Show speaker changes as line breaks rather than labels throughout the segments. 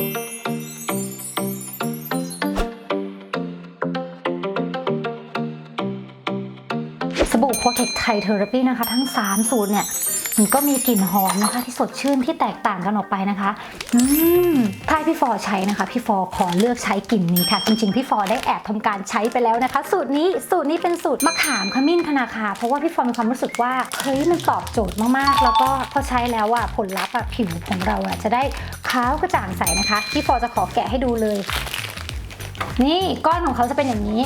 สบู่โปรเทคไทเทอราปีนะคะ ทั้ง 3 สูตรเนี่ยมันก็มีกลิ่นหอมนะคะ ที่สดชื่นที่แตกต่างกันออกไปนะคะอืมถ้าพี่ฟอใช้นะคะ พี่ฟอขอเลือกใช้กลิ่นนี้ค่ะ จริงๆ พี่ฟอได้แอบทำการใช้ไปแล้วนะคะ สูตรนี้สูตรนี้เป็นสูตรมะขามขมิ้นธนาคาเพราะว่าพี่ฟอมีความรู้สึกว่าเฮ้ยมันตอบโจทย์มากๆ แล้วก็พอใช้แล้วอะผลลัพธ์อะผิวของเราอะจะได้ ขาวกระจ่างใสนะคะพี่ฟอจะขอแกะให้ดูเลย นี่ก้อนของเขาจะเป็นอย่างนี้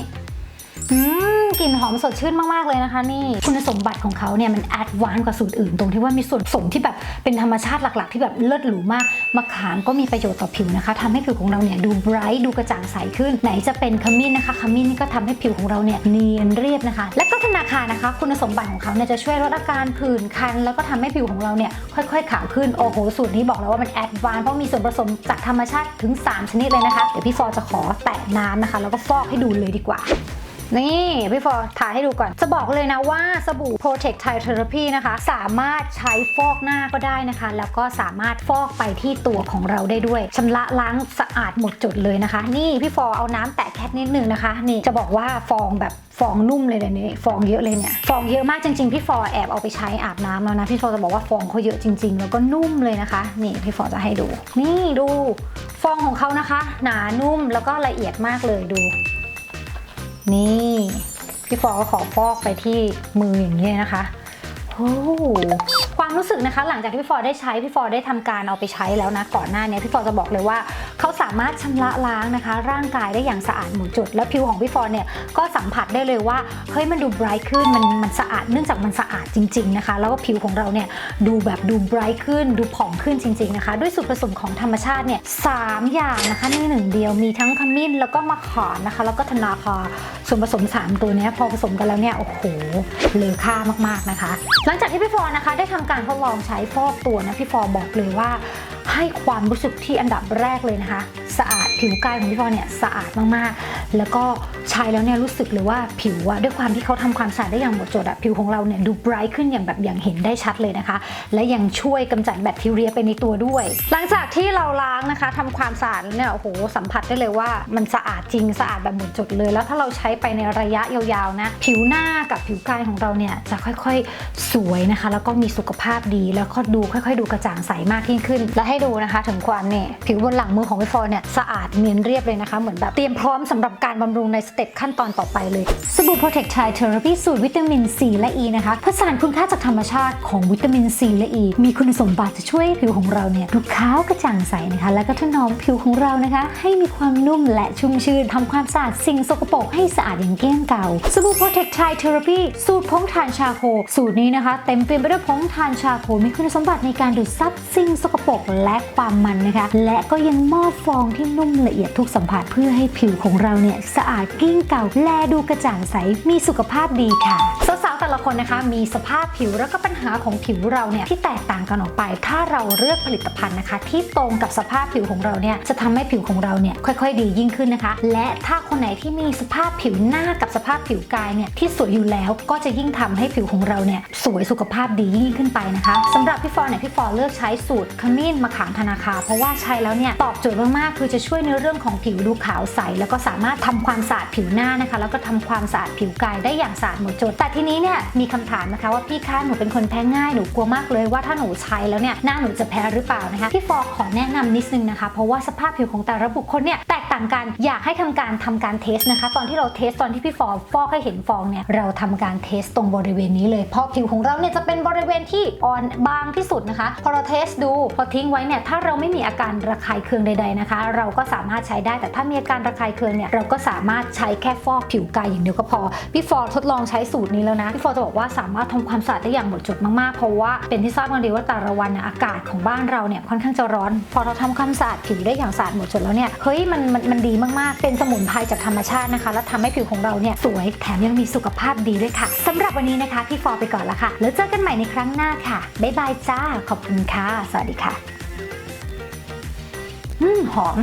อืมกลิ่นหอมสดชื่นมาก ๆ เลยนะคะนี่ คุณสมบัติของเขาเนี่ยมันแอดวานซ์กว่าสูตรอื่น ตรงที่ว่ามีส่วนผสมที่แบบเป็นธรรมชาติหลัก ๆ ที่แบบเลิศหรูมากมะขามก็มีประโยชน์ต่อผิวนะคะทำให้ผิวของเราเนี่ยดูไบรท์ดูกระจ่างใสขึ้น ไหนจะเป็นขมิ้นนะคะขมิ้นนี่ก็ทำให้ผิวของเราเนี่ยเนียนเรียบนะคะ และก็ธนาคารนะคะ คุณสมบัติของเขาเนี่ยจะช่วยลดอาการผื่นคัน แล้วก็ทำให้ผิวของเราเนี่ยค่อย ๆ ขาวขึ้นโอ้โหสูตรนี้บอกแล้วว่ามันแอดวานซ์เพราะมีส่วนผสมจากธรรมชาติถึง 3 ชนิดเลยนะคะเดี๋ยวพี่ฟอจะขอแตะน้ำนะคะแล้วก็ฟอกให้ดูเลยดีกว่า นี่พี่ฟอร์ถ่ายให้ดูก่อน จะบอกเลยนะว่าสบู่ Protect Thai Therapy นะคะ สามารถใช้ฟอกหน้าก็ได้นะคะ แล้วก็สามารถฟอกไปที่ตัวของเราได้ด้วยชำระล้างสะอาดหมดจดเลยนะคะ นี่พี่ฟอร์เอาน้ำแตะแค่นิดนึงนะคะ นี่จะบอกว่าฟองแบบฟองนุ่มเลยเนี่ยนี่ฟองเยอะเลยเนี่ยฟองเยอะมากจริง ๆ พี่ฟอร์แอบเอาไปใช้อาบน้ำแล้วนะพี่ฟอร์จะบอกว่าฟองเขาเยอะจริง ๆ แล้วก็นุ่มเลยนะคะ นี่พี่ฟอร์จะให้ดู นี่ดู ฟองของเขานะคะ หนานุ่มแล้วก็ละเอียดมากเลยดู นี่ พี่ฟอร์ก็ขอฟอกไปที่มืออย่างนี้เลยนะคะโอ้ความรู้สึกนะคะ หลังจากที่พี่ฟอได้ใช้พี่ฟอได้ทำการเอาไปใช้แล้วนะก่อนหน้านี้พี่ฟอจะบอกเลยว่าเขาสามารถชำระล้างนะคะ ร่างกายได้อย่างสะอาดหมดจดแล้วผิวของพี่ฟอร์เนี่ยก็สัมผัสได้เลยว่าเฮ้ยมันดูไบรท์ขึ้นมันมันสะอาดเนื่องจากมันสะอาดจริง ๆนะคะ แล้วก็ผิวของเราเนี่ยดูแบบดูไบรท์ขึ้น ดูผ่องขึ้นจริง ๆนะคะ ด้วยส่วนผสมของธรรมชาติเนี่ยสามอย่างนะคะในหนึ่งเดียวมีทั้งขมิ้นแล้วก็มะขามนะคะ แล้วก็ธนาคาส่วนผสม 3 ตัวเนี้ยพอผสมกันแล้วเนี่ยโอ้โหเลอค่ามากๆนะคะ หลังจากที่พี่ฟอร์นะคะ ได้ทำการทดลองใช้ฟอกตัวนะพี่ฟอบอกเลยว่า ให้ความรู้สึกที่อันดับแรกเลยนะคะ สะอาดผิวกายของพี่ฟอนเนี่ยสะอาดมากๆ แล้วก็ ใช้แล้วเนี่ยรู้สึกเลยว่าผิวอะด้วยความที่เขาทำความสะอาดได้อย่างหมดจดอะผิวของเราเนี่ยดูไบรท์ขึ้นอย่างแบบอย่างเห็นได้ชัดเลยนะคะ และยังช่วยกำจัดแบคทีเรียไปในตัวด้วย หลังจากที่เราล้างนะคะทำความสะอาดแล้วเนี่ยโอ้โหสัมผัสได้เลยว่ามันสะอาดจริงสะอาดแบบหมดจดเลย แล้วถ้าเราใช้ไปในระยะยาวๆนะผิวหน้ากับผิวกายของเราเนี่ยจะค่อยๆสวยนะคะ แล้วก็มีสุขภาพดีแล้วก็ดูค่อยๆ ดูกระจ่างใสมากยิ่งขึ้น และให้ดูนะคะถึงความเนี่ยผิวบนหลังมือของพี่ฟอร์เนี่ยสะอาดเนียนเรียบเลยนะคะ เหมือนแบบเตรียมพร้อมสำหรับการบำรุงในสเต็ปขั้นตอนต่อไปเลยสบู่ Protect Thai Therapy สูตรวิตามิน C และ E นะคะผสานคุณค่าจากธรรมชาติของวิตามิน C และ E มีคุณสมบัติจะช่วยผิวของเราเนี่ยดูขาวกระจ่างใสนะคะ และก็ถนอมผิวของเรานะคะ ให้มีความนุ่มและชุ่มชื่นทำความสะอาดสิ่งสกปรกให้สะอาดอย่างเกลี้ยงเก่าสบู่ Protect Thai Therapy สูตรผงถ่านชาโค สูตรนี้นะคะ เต็มเปี่ยมไปด้วยผงถ่านชาโค มีคุณสมบัติในการดูดซับสิ่งสกปรกและความมันนะคะ และก็ยังมอบฟองที่นุ่มละเอียดทุกสัมผัสเพื่อให้ผิวของเราเนี่ยสะอาดเกลี้ยเก่าแลดูกระจ่างใสมีสุขภาพดีค่ะสาว แต่ละคนนะคะมีสภาพผิวแล้วก็ปัญหาของผิวเราเนี่ยที่แตกต่างกันออกไป ถ้าเราเลือกผลิตภัณฑ์นะคะ ที่ตรงกับสภาพผิวของเราเนี่ยจะทำให้ผิวของเราเนี่ยค่อยๆ ดียิ่งขึ้นนะคะ และถ้าคนไหนที่มีสภาพผิวหน้ากับสภาพผิวกายเนี่ยที่สวยอยู่แล้วก็จะยิ่งทำให้ผิวของเราเนี่ยสวยสุขภาพดียิ่งขึ้นไปนะคะสำหรับพี่ฟอร์เนี่ยพี่ฟอร์เลือกใช้สูตรขมิ้นมะขามธนาคา เพราะว่าใช้แล้วเนี่ยตอบโจทย์มากๆคือจะช่วยในเรื่องของผิวดูขาวใสแล้วก็สามารถทำความสะอาดผิวหน้านะคะ แล้วก็ทำความสะอาดผิวกายได้อย่างสะอาดหมดจดแต่ทีนี้เนี่ยมีคำถามนะคะว่าพี่คะหนูเป็นคนแพ้ง่ายหนูกลัวมากเลยว่าถ้าหนูใช้แล้วเนี่ยหน้าหนูจะแพ้หรือเปล่านะคะพี่ฟอร์ขอแนะนำนิดนึงนะคะ เพราะว่าสภาพผิวของแต่ละบุคคลเนี่ยแตกต่างกันอยากให้ทำการทำการเทสนะคะ ตอนที่เราเทสตอนที่พี่ฟอร์ฟอกให้เห็นฟองเนี่ยเราทำการเทสตรงบริเวณนี้เลยเพราะผิวของเราเนี่ยจะเป็นบริเวณที่อ่อนบางที่สุดนะคะ พอเราเทสดูพอทิ้งไว้เนี่ยถ้าเราไม่มีอาการระคายเคืองใด ๆนะคะ เราก็สามารถใช้ได้แต่ถ้ามีอาการระคายเคืองเนี่ยเราก็สามารถใช้แค่ฟอกผิวกายอย่างเดียวก็พอพี่ฟอร์ทดลองใช้สูตรนี้แล้วนะพี่ฟอจะบอกว่าสามารถทำความสะอาดได้อย่างหมดจดมากๆ เพราะว่าเป็นที่ทราบกันดีว่าแต่ละวันเนี่ยอากาศของบ้านเราเนี่ยค่อนข้างจะร้อน พอเราทำความสะอาดผิวได้อย่างสะอาดหมดจดแล้วเนี่ยเฮ้ยมันมันมันดีมากๆ เป็นสมุนไพรจากธรรมชาตินะคะ และทำให้ผิวของเราเนี่ยสวยแถมยังมีสุขภาพดีด้วยค่ะสำหรับวันนี้นะคะพี่ฟอไปก่อนละค่ะ แล้วเจอกันใหม่ในครั้งหน้าค่ะบ๊ายบายจ้าขอบคุณค่ะ สวัสดีค่ะ อืมหอม